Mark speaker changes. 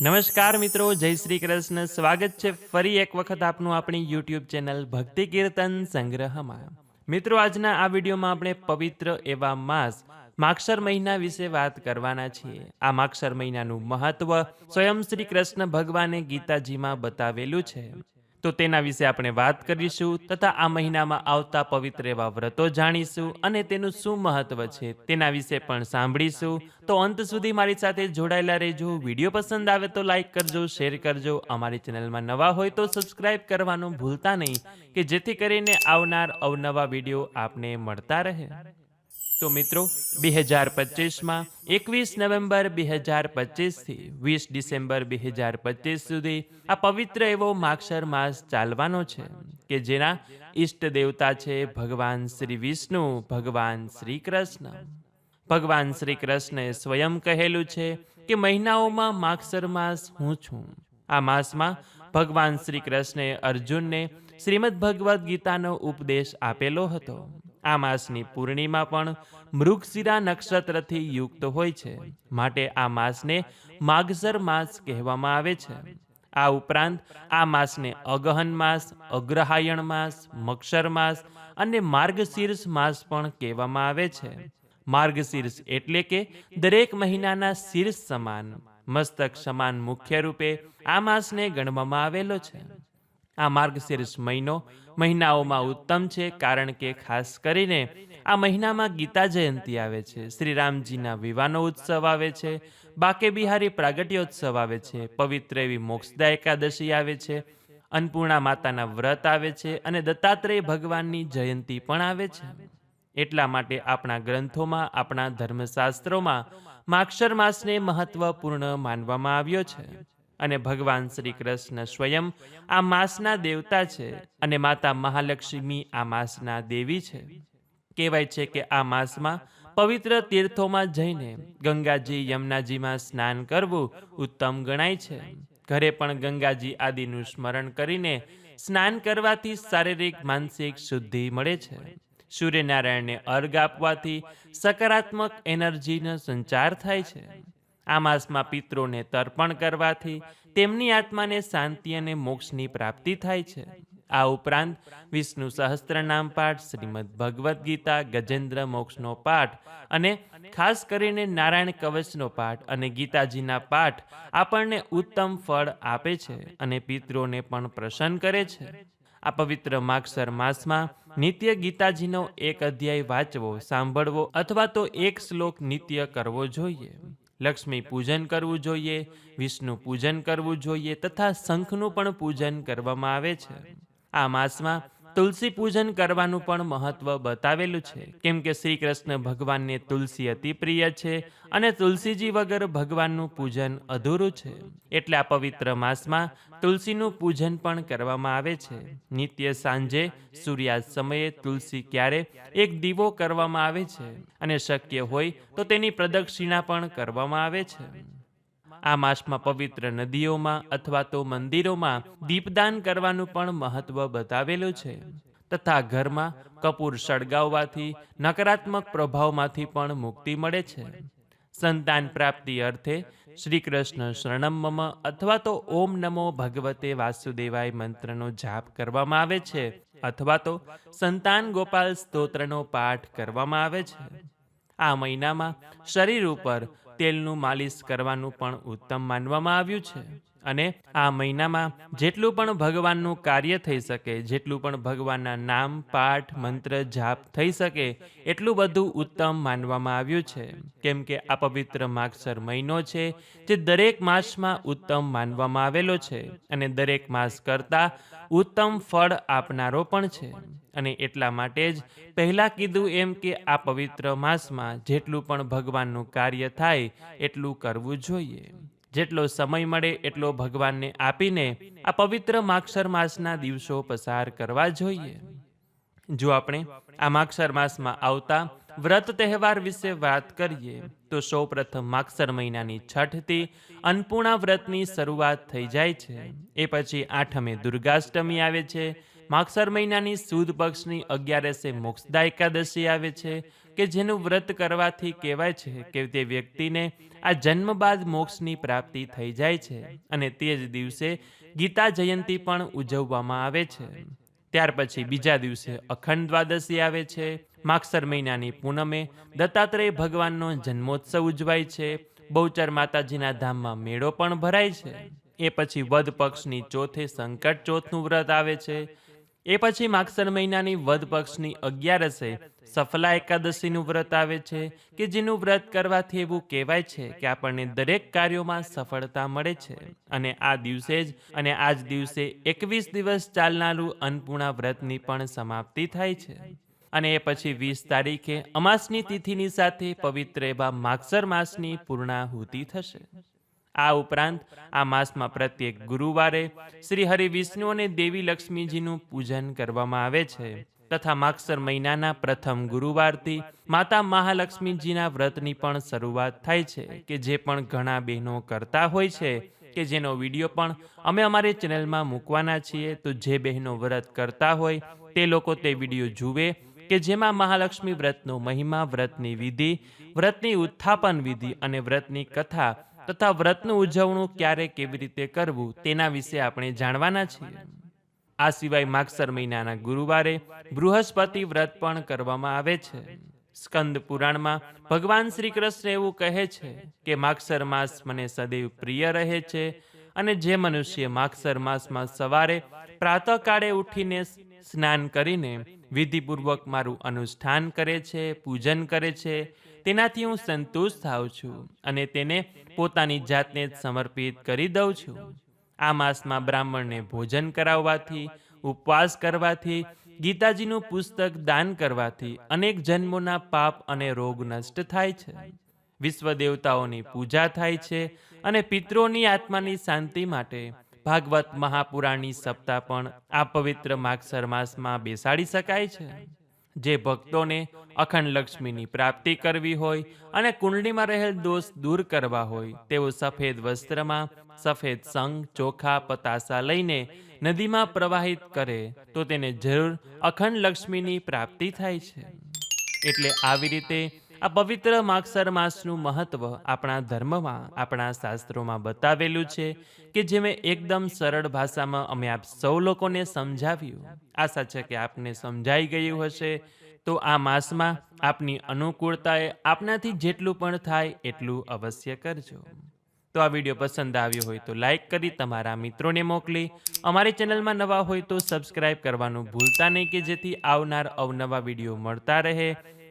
Speaker 1: નમસ્કાર મિત્રો, જય શ્રી કૃષ્ણ. સ્વાગત છે ફરી એક વખત આપનું આપણી યુટ્યુબ ચેનલ ભક્તિ કીર્તન સંગ્રહમાં. મિત્રો, આજના આ વિડીયોમાં આપણે પવિત્ર એવા માસ માક્ષર મહિના વિશે વાત કરવાના છીએ. આ માક્ષર મહિનાનું મહત્વ સ્વયં શ્રી કૃષ્ણ ભગવાને ગીતાજીમાં બતાવેલું છે. તો તેના વિશે આપણે વાત કરીશું તથા આ મહિનામાં આવતા પવિત્ર એવા વ્રતો જાણીશું અને તેનું શું મહત્વ છે તેના વિશે પણ સાંભળીશું. તો અંત સુધી મારી સાથે જોડાયેલા રહેજો. વીડિયો પસંદ આવે તો લાઈક કરજો, શેર કરજો. અમારી ચેનલમાં નવા હોય તો સબસ્ક્રાઇબ કરવાનું ભૂલતા નહીં, કે જેથી કરીને આવનાર અવનવા વીડિયો આપને મળતા રહે. તો મિત્રો, બે હજાર પચીસમાં એકવીસ નવેમ્બર બે હજાર પચીસથી વીસ ડિસેમ્બર બે હજાર પચીસ સુધી આ પવિત્ર એવો માક્ષર માસ ચાલવાનો છે કે જેના ઈષ્ટ દેવતા છે ભગવાન શ્રી વિષ્ણુ, ભગવાન શ્રી કૃષ્ણ. ભગવાન શ્રી કૃષ્ણે સ્વયં કહેલું છે કે મહિનાઓમાં માક્ષર માસ હું છું. આ માસમાં ભગવાન શ્રી કૃષ્ણે અર્જુનને શ્રીમદ ભગવદ્ ગીતાનો ઉપદેશ આપેલો હતો. આ માસની પૂર્ણિમા પણ મૃગશિરા નક્ષત્રથી યુક્ત હોય છે. માટે આ માસને માગસર માસ કહેવામાં આવે છે. આ ઉપરાંત આ માસને અગહન માસ, અગ્રહાયણ માસ, મક્ષર માસ અને માર્ગશીર્ષ માસ પણ કહેવામાં આવે છે. માર્ગશીર્ષ એટલે કે દરેક મહિનાના શીર્ષ સમાન. મસ્તક સમાન મુખ્ય રૂપે આ માસને ગણવામાં આવેલો છે. આ માર્ગશીર્ષ મહિનો મહિનાઓમાં ઉત્તમ છે, કારણ કે ખાસ કરીને આ મહિનામાં ગીતા જયંતિ આવે છે શ્રી રામજીના વિવાહનો ઉત્સવ આવે છે બાકે બિહારી પ્રાગટ્યોત્સવ આવે છે, પવિત્ર એવી મોક્ષદા એકાદશી આવે છે, અન્નપૂર્ણા માતાના વ્રત આવે છે અને દત્તાત્રેય ભગવાનની જયંતિ પણ આવે છે. એટલા માટે આપણા ગ્રંથોમાં, આપણા ધર્મશાસ્ત્રોમાં માક્ષર માસને મહત્વપૂર્ણ માનવામાં આવ્યો છે. અને ભગવાન શ્રી કૃષ્ણ સ્વયં આ માસના દેવતા છે અને માતા મહાલક્ષ્મી આ માસના દેવી છે. કહેવાય છે કે આ માસમાં પવિત્ર તીર્થોમાં જઈને ગંગાજી યમુનાજીમાં સ્નાન કરવું ઉત્તમ ગણાય છે. ઘરે પણ ગંગાજી આદિનું સ્મરણ કરીને સ્નાન કરવાથી શારીરિક, માનસિક શુદ્ધિ મળે છે. સૂર્યનારાયણને અર્ઘ આપવાથી સકારાત્મક એનર્જીનો સંચાર થાય છે. આ માસમાં પિત્રોને તર્પણ કરવાથી તેમની આત્માને શાંતિ અને મોક્ષની પ્રાપ્તિ થાય છે. આ ઉપરાંત વિષ્ણુ સહસ્ત્રનામ પાઠ, શ્રીમદ ભગવદ્ ગીતા, ગજેન્દ્ર મોક્ષનો પાઠ અને ખાસ કરીને નારાયણ કવચનો પાઠ અને ગીતાજીના પાઠ આપણને ઉત્તમ ફળ આપે છે અને પિત્રોને પણ પ્રસન્ન કરે છે. આ પવિત્ર માગસર માસમાં નિત્ય ગીતાજીનો એક અધ્યાય વાંચવો, સાંભળવો અથવા તો એક શ્લોક નિત્ય કરવો જોઈએ. લક્ષ્મી પૂજન કરવું જોઈએ, વિષ્ણુ પૂજન કરવું જોઈએ તથા શંખનું પણ પૂજન કરવામાં આવે છે. આ માસમાં તુલસી પૂજન કરવાનું પણ મહત્વ બતાવેલું છે. કેમ કે શ્રી કૃષ્ણ ભગવાનને તુલસી અતિ પ્રિય છે અને તુલસીજી વગર ભગવાનનું પૂજન અધૂરું છે. એટલે આ પવિત્ર માસમાં તુલસીનું પૂજન પણ કરવામાં આવે છે. નિત્ય સાંજે સૂર્યાસ્ત સમયે તુલસી ક્યારે એક દીવો કરવામાં આવે છે અને શક્ય હોય તો તેની પ્રદક્ષિણા પણ કરવામાં આવે છે. આ માસમાં પવિત્ર નદીઓમાં અથવા તો મંદિરોમાં દીપદાન કરવાનું પણ મહત્વ બતાવેલું છે. તથા ઘરમાં કપૂર સળગાવવાથી નકારાત્મક પ્રભાવમાંથી પણ મુક્તિ મળે છે. સંતાન પ્રાપ્તિ અર્થે શ્રી કૃષ્ણ શરણમ મમ અથવા તો ઓમ નમો ભગવતે વાસુદેવાય મંત્રનો જાપ કરવામાં આવે છે અથવા તો સંતાન ગોપાલ સ્તોત્રનો પાઠ કરવામાં આવે છે. આ મહિનામાં શરીર ઉપર તેલનું માલિશ કરવાનું પણ ઉત્તમ માનવામાં આવ્યું છે. અને આ મહિનામાં જેટલું પણ ભગવાનનું કાર્ય થઈ શકે, જેટલું પણ ભગવાનના નામ, પાઠ, મંત્ર, જાપ થઈ શકે, એટલું બધું ઉત્તમ માનવામાં આવ્યું છે. કેમ કે આ પવિત્ર માગસર મહિનો છે, જે દરેક માસમાં ઉત્તમ માનવામાં આવેલો છે અને દરેક માસ કરતાં ઉત્તમ ફળ આપનારો પણ છે. અને એટલા માટે જ પહેલાં કીધું એમ કે આ પવિત્ર માસમાં જેટલું પણ ભગવાનનું કાર્ય થાય, એટલું કરવું જોઈએ. જેટલો સમય મળે એટલો ભગવાનને આપીને આ પવિત્ર માક્ષર માસના દિવસો પસાર કરવા જોઈએ. જો આપણે આ માક્ષર માસમાં આવતા વ્રત તહેવાર વિશે વાત કરીએ, તો સૌપ્રથમ માક્ષર મહિનાની છઠથી અન્નપૂર્ણા વ્રતની શરૂઆત થઈ જાય છે. એ પછી આઠમે દુર્ગાષ્ટમી આવે છે માક્ષર મહિનાની સુદ પક્ષની અગિયારસે મોક્ષદા એકાદશી આવે છે, કે જેનું વ્રત કરવાથી કહેવાય છે કે તે વ્યક્તિને આ જન્મ બાદ મોક્ષની પ્રાપ્તિ થઈ જાય છે અને તે જ દિવસે ગીતા જયંતી પણ ઉજવવામાં આવે છે. ત્યાર પછી બીજા દિવસે અખંડ દ્વાદશી આવે છે. માગસર મહિનાની પૂનમે દત્તાત્રેય ભગવાનનો જન્મોત્સવ ઉજવાય છે. બહુચર માતાજીના ધામમાં મેળો પણ ભરાય છે. એ પછી વધ પક્ષની ચોથે સંકટ ચોથનું વ્રત આવે છે. એ પછી માગસર મહિનાની વધ પક્ષની અગિયારસે સફલા એકાદશીનું વ્રત આવે છે કે જેનું વ્રત કરવાથી એવું કહેવાય છે કે આપણને દરેક કાર્યોમાં સફળતા મળે છે. અને આ દિવસે જ અને આ જ દિવસે એકવીસ દિવસ ચાલનારું અન્નપૂર્ણા વ્રતની પણ સમાપ્તિ થાય છે. અને એ પછી વીસ તારીખે અમાસની તિથિની સાથે પવિત્ર એવા માગસર માસની પૂર્ણાહુતિ થશે. આ ઉપરાંત આ માસમાં પ્રત્યેક ગુરુવારે શ્રી હરિ વિષ્ણુ અને દેવી લક્ષ્મીજીનું પૂજન કરવામાં આવે છે. તથા માગસર મહિનાના પ્રથમ ગુરુવારથી માતા મહાલક્ષ્મીજીના વ્રતની પણ શરૂઆત થાય છે કે જે પણ ઘણા બહેનો કરતા હોય છે કે જેનો વીડિયો પણ અમે અમારી ચેનલમાં મૂકવાના છીએ, તો જે બહેનો વ્રત કરતા હોય તે લોકો તે વીડિયો જુએ કે જેમાં મહાલક્ષ્મી વ્રતનો મહિમા, વ્રતની વિધિ, વ્રતની ઉત્થાપન વિધિ અને વ્રતની કથા તથા વ્રતનું ઉજવણું ક્યારે કેવી રીતે કરવું તેના વિશે આપણે જાણવાના છીએ. આ સિવાય માગસર મહિનાના ગુરુવારે બૃહસ્પતિ વ્રત પણ કરવામાં આવે છે. સ્કંદ પુરાણમાં ભગવાન શ્રી કૃષ્ણ એવું કહે છે કે માગસર માસ મને સદૈવ પ્રિય રહે છે અને જે મનુષ્ય માગસર માસમાં સવારે પ્રાતઃકાળે ઉઠીને સ્નાન કરીને વિધિપૂર્વક મારું અનુષ્ઠાન કરે છે, પૂજન કરે છે. તેનાથી હું સંતુષ્ટ થાઉં છું અને તેને પોતાની જાતને જ સમર્પિત કરી દઉં છું. આ માસમાં બ્રાહ્મણને ભોજન કરાવવાથી, ઉપવાસ કરવાથી, ગીતાજીનું પુસ્તક દાન કરવાથી અનેક જન્મોના પાપ અને રોગ નષ્ટ થાય છે. વિશ્વ દેવતાઓની પૂજા થાય છે અને પિત્રોની આત્માની શાંતિ માટે ભાગવત મહાપુરાણની સપ્તાહ પણ આ પવિત્ર માગસર માસમાં બેસાડી શકાય છે. જે ભક્તોને અખંડ લક્ષ્મીની પ્રાપ્તિ કરવી હોય અને કુંડલીમાં રહેલ દોષ દૂર કરવા હોય, તેઓ સફેદ વસ્ત્રમાં, સફેદ સંગ, ચોખા, પતાસા લઈને નદીમાં પ્રવાહિત કરે, તો તેને જરૂર અખંડ લક્ષ્મીની પ્રાપ્તિ થાય છે. એટલે આવી રીતે આ પવિત્ર માગસર માસનું મહત્વ આપણા ધર્મમાં, આપણા શાસ્ત્રોમાં બતાવેલું છે કે જે મેં એકદમ સરળ ભાષામાં અમે આપ સૌ લોકોને સમજાવ્યું. આશા છે કે આપને સમજાઈ ગયું હશે. તો આ માસમાં આપની અનુકૂળતાએ આપનાથી જેટલું પણ થાય એટલું અવશ્ય કરજો. તો આ વીડિયો પસંદ આવ્યો હોય તો લાઈક કરી તમારા મિત્રોને મોકલી. અમારી ચેનલમાં નવા હોય તો સબસ્ક્રાઇબ કરવાનું ભૂલતા નહીં કે જેથી આવનાર અવનવા વીડિયો મળતા રહે.